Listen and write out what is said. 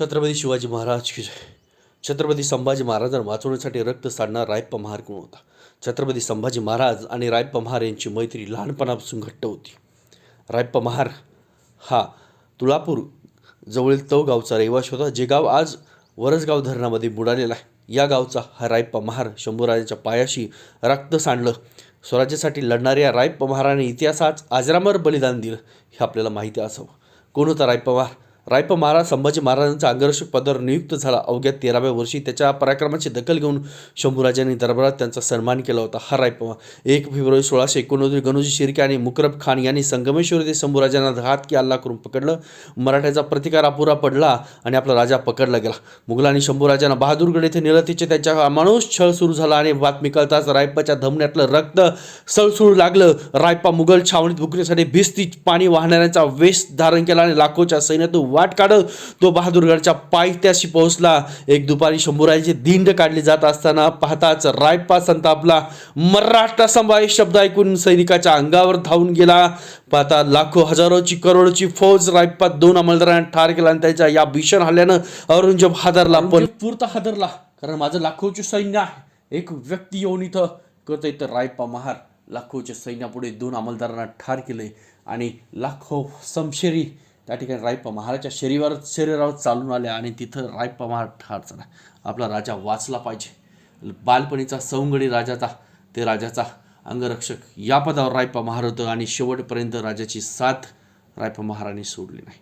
छत्रपती शिवाजी महाराज की जय. छत्रपती संभाजी महाराजांना वाचवण्यासाठी रक्त सांडणार रायप्पा महार कोण होता? छत्रपती संभाजी महाराज आणि रायप्पा महार यांची मैत्री लहानपणापासून घट्ट होती. रायप्पा महार हा तुळापूर जवळील तव गावचा रहिवासी होता जे गाव आज वरसगाव धरणामध्ये बुडालेला आहे. या गावचा हा रायप्पा महार शंभूराजाच्या पायाशी रक्त सांडलं. स्वराज्यासाठी लढणाऱ्या रायप्पा महाराने इतिहासात आजरामर बलिदान दिलं हे आपल्याला माहिती असावं. कोण होता रायप्पा महार रायप महाराज संभाजी महाराजांचा अंगरक्षक पदावर नियुक्त झाला. अवघ्या तेराव्या वर्षी त्याच्या पराक्रमाची दखल घेऊन शंभूराजांनी दरबारात त्यांचा सन्मान केला होता. हा रायप एक फेब्रुवारी सोळाशे एकोणनव्वद गणोजी शिर्के आणि मुकरब खान यांनी संगमेश्वर येथे शंभूराजांना घात की हल्ला करून पकडलं. मराठ्याचा प्रतिकार अपुरा पडला आणि आपला राजा पकडला गेला. मुघलांनी शंभूराजांना बहादूरगड येथे निलतीचे त्यांच्या अमानुष छळ सुरू झाला आणि बातमी कळताच रायपाच्या धमन्यातलं रक्त सळसळू लागलं. रायपा मुघल छावणीत भुकण्यासाठी भिस्ती पाणी वाहणाऱ्यांचा वेश धारण केला आणि लाखोच्या सैन्यातून वाट काढत तो बहादूरगडच्या पायथ्याशी पोहोचला. एक दुपारी शंभूराजांची दिंड काढली जात असताना पाहताच रायप्पा संतापला. मराठा संभा शब्द ऐकून सैनिकाच्या अंगावर धावून गेला. पाहता लाखो हजारोची करोडची फौज रायप्पा दोन अंमलदारांना ठार केला आणि त्याच्या या भीषण हल्ल्यानं औरंगजेब हादरला. पण पुरता हादरला कारण माझं लाखोचे सैन्य आहे. एक व्यक्ती येऊन इथं करतोय तर रायप्पा महार. लाखोच्या सैन्यापुढे दोन अंमलदारांना ठार केले आणि लाखो समशेरी त्या ठिकाणी रायप्पा महाराजच्या शरीरावर शरीरावर चालून आल्या आणि तिथं रायप्पा महाराज ठार झाला. आपला राजा वाचला पाहिजे. बालपणीचा सवंगडी राजाचा ते राजाचा अंगरक्षक या पदावर रायप्पा महार होतं आणि शेवटपर्यंत राजाची साथ रायप्पा महाराणी सोडली नाही.